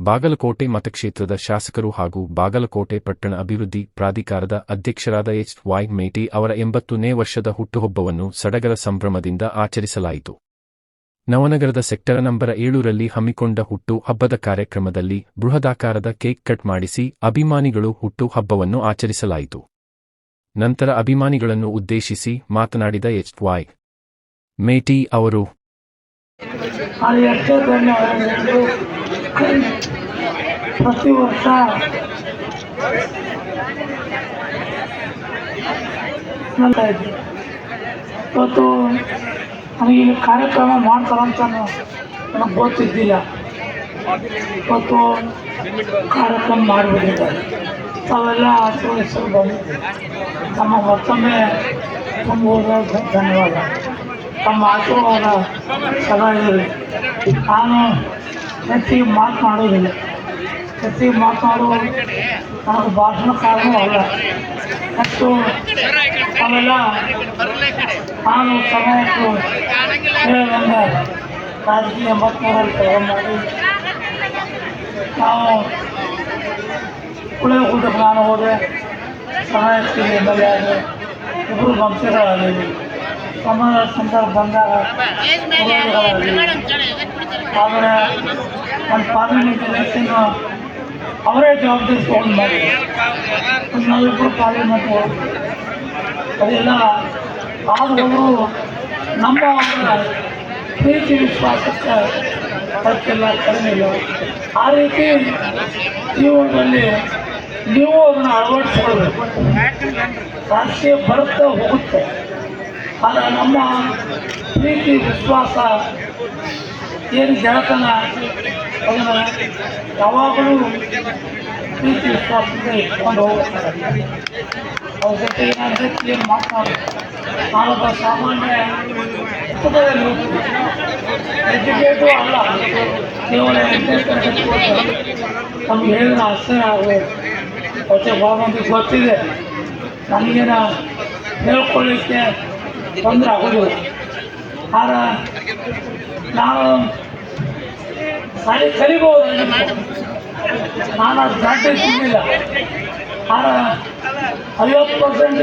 ಬಾಗಲಕೋಟೆ ಮತಕ್ಷೇತ್ರದ ಶಾಸಕರು ಹಾಗೂ ಬಾಗಲಕೋಟೆ ಪಟ್ಟಣ ಅಭಿವೃದ್ಧಿ ಪ್ರಾಧಿಕಾರದ ಅಧ್ಯಕ್ಷರಾದ ಎಚ್ ವಾಯ್ ಮೇಟಿ ಅವರ ಎಂಬತ್ತನೇ ವರ್ಷದ ಹುಟ್ಟುಹಬ್ಬವನ್ನು ಸಡಗರ ಸಂಭ್ರಮದಿಂದ ಆಚರಿಸಲಾಯಿತು. ನವನಗರದ ಸೆಕ್ಟರ್ ನಂಬರ ಏಳರಲ್ಲಿ ಹಮ್ಮಿಕೊಂಡ ಹುಟ್ಟು ಹಬ್ಬದ ಕಾರ್ಯಕ್ರಮದಲ್ಲಿ ಬೃಹದಾಕಾರದ ಕೇಕ್ ಕಟ್ ಮಾಡಿಸಿ ಅಭಿಮಾನಿಗಳು ಹುಟ್ಟು ಹಬ್ಬವನ್ನು ಆಚರಿಸಲಾಯಿತು. ನಂತರ ಅಭಿಮಾನಿಗಳನ್ನು ಉದ್ದೇಶಿಸಿ ಮಾತನಾಡಿದ ಎಚ್ ವೈ ಮೇಟಿ ಅವರು ಪ್ರತಿ ವರ್ಷ ಇದ್ದೆ ಇವತ್ತು ನನಗೆ ಕಾರ್ಯಕ್ರಮ ಮಾಡ್ತಾರಂತ ನನಗೆ ಗೊತ್ತಿದ್ದಿಲ್ಲ. ಇವತ್ತು ಕಾರ್ಯಕ್ರಮ ಮಾಡಿಬಿಟ್ಟಿದ್ದಾರೆ ತಾವೆಲ್ಲ ಆಶೀರ್ವದಿಸಲು ಬಂದಿದ್ದೆ ನಮ್ಮ ಮತ್ತೊಮ್ಮೆ ತುಂಬ ಧನ್ಯವಾದ. ತಮ್ಮ ಆಶೀರ್ವಾದ ಸದಾ ಇರಲಿ. ನಾನು ಹೆಚ್ಚಿಗೆ ಮಾತನಾಡೋದಿಲ್ಲ ಹೆಚ್ಚಿಗೆ ಮಾತನಾಡುವ ನನಗೆ ಭಾಷಣಕಾರನೂ ಅಲ್ಲ ಮತ್ತು ಅವೆಲ್ಲ ನಾನು ಸಮಯಕ್ಕೂ ಹೇಳಿದಂಗೆ ರಾಜಕೀಯ ಎಂಬತ್ಮೂರಲ್ಲಿ ಕೆಲಸ ಮಾಡಿ ನಾವು ಕುಳಿಯ ಕೂಟಕ್ಕೆ ನಾನು ಹೋದೆ ಸಮಯಕ್ಕೆ ಎಮ್ ಎಲ್ ಎ ಆದೆ ಇಬ್ಬರು ವಂಶಗಳಾಗಿವೆ ಸಮಯ ಸಂದರ್ಭ ಬಂದಾಗ ವಿರೋಧಿಗಳಾಗಿವೆ. ಆದರೆ ನನ್ನ ಪಾರ್ಲಿಮೆಂಟ್ ಎಲೆಕ್ಷನ್ ಅವರೇ ಜವಾಬ್ದಾರಿ ತಗೊಂಡು ಮಾಡಿ ನಾವಿಬ್ಬರು ಕಾಲೇಜ್ ಮತ್ತು ಅದೆಲ್ಲ ಆದರೂ ನಮ್ಮ ಪ್ರೀತಿ ವಿಶ್ವಾಸಕ್ಕೆ ಅದಕ್ಕೆಲ್ಲ ಕಡಿಮೆ ಇಲ್ಲ. ಆ ರೀತಿ ಜೀವನದಲ್ಲಿ ನೀವು ಅದನ್ನು ಅಳವಡಿಸ್ಕೊಳ್ಬೇಕು. ರಾಜಕೀಯ ಬರುತ್ತೆ ಹೋಗುತ್ತೆ. ಆದರೆ ನಮ್ಮ ಪ್ರೀತಿ, ವಿಶ್ವಾಸ, ಏನು ಗೆಳತನ ಅದನ್ನು ಯಾವಾಗಲೂ ಪ್ರೀತಿ ವಿಶ್ವಾಸದಿಂದ ಇಟ್ಕೊಂಡು ಹೋಗ್ತಾರೆ ಅವ್ರ ಜೊತೆ ಹೆಚ್ಚು ಏನು ಮಾತನಾಡೋದು ನಾನೊಬ್ಬ ಸಾಮಾನ್ಯ ಪುಸ್ತಕದಲ್ಲಿ ಎಜುಕೇಟು ಅಲ್ಲ ಕೇವಲ ಎಂಟನೇ. ನಮ್ಗೆ ಹೇಳಿದ ಆಶ್ಚರ್ಯ ಆಗಬೇಕು ಮತ್ತೆ ಮಂದಿಗೆ ಗೊತ್ತಿದೆ ನಮಗಿನ ಹೇಳ್ಕೊಳ್ಳಿಕ್ಕೆ ತೊಂದರೆ ಆಗೋದಿಲ್ಲ ಆದ್ರೆ ನಾನು ಸಾಲಿ ಕಲಿಬೋದು. ನಾನು ಅದು ಪ್ರಾಕ್ಟೀಸ್ ಆದ್ರೆ ಐವತ್ತು ಪರ್ಸೆಂಟ್